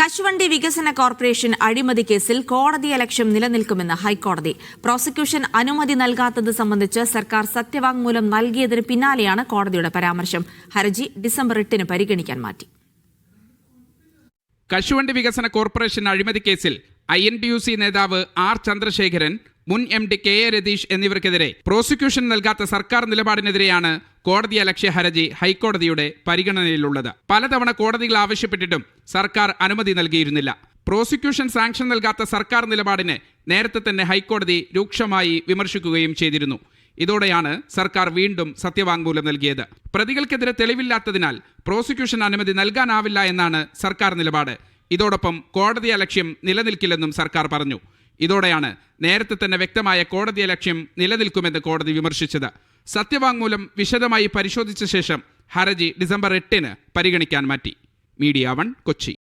കശുവണ്ടി വികസന കോർപ്പറേഷൻ അഴിമതി കേസിൽ കോടതിയലക്ഷ്യം നിലനിൽക്കുമെന്ന് ഹൈക്കോടതി. പ്രോസിക്യൂഷൻ അനുമതി നൽകാത്തത് സംബന്ധിച്ച് സർക്കാർ സത്യവാങ്മൂലം നൽകിയതിന് പിന്നാലെയാണ് കോടതിയുടെ പരാമർശം. ഹർജി ഡിസംബർ എട്ടിന് പരിഗണിക്കാൻ മാറ്റി. കശുവണ്ടി വികസന കോർപ്പറേഷൻ അഴിമതി കേസിൽ I N T U C നേതാവ് ആർ ചന്ദ്രശേഖരൻ മുൻ M D K A Ratheesh എന്നിവർക്കെതിരെ prosecution നൽകാത്ത സർക്കാർ നിലപാടിനെതിരെയാണ് കോടതി അലക്ഷ്യ ഹർജി ഹൈക്കോടതിയുടെ പരിഗണനയിലുള്ളത്. പലതവണ കോടതികൾ ആവശ്യപ്പെട്ടിട്ടും സർക്കാർ അനുമതി നൽകിയിരുന്നില്ല. പ്രോസിക്യൂഷൻ സാങ്ഷൻ നൽകാത്ത സർക്കാർ നിലപാടിനെ നേരത്തെ തന്നെ ഹൈക്കോടതി രൂക്ഷമായി വിമർശിക്കുകയും ചെയ്തിരുന്നു. ഇതോടെയാണ് സർക്കാർ വീണ്ടും സത്യവാങ്മൂലം നൽകിയത്. പ്രതികൾക്കെതിരെ തെളിവില്ലാത്തതിനാൽ പ്രോസിക്യൂഷൻ അനുമതി നൽകാനാവില്ല എന്നാണ് സർക്കാർ നിലപാട്. ഇതോടൊപ്പം കോടതി അലക്ഷ്യം നിലനിൽക്കില്ലെന്നും സർക്കാർ പറഞ്ഞു. ഇതോടെയാണ് നേരത്തെ തന്നെ വ്യക്തമായ കോടതി ലക്ഷ്യം നിലനിൽക്കുമെന്ന് കോടതി വിമർശിച്ചത്. സത്യവാങ്മൂലം വിശദമായി പരിശോധിച്ച ശേഷം ഹർജി ഡിസംബർ എട്ടിന് പരിഗണിക്കാൻ മാറ്റി. Media one Kochi.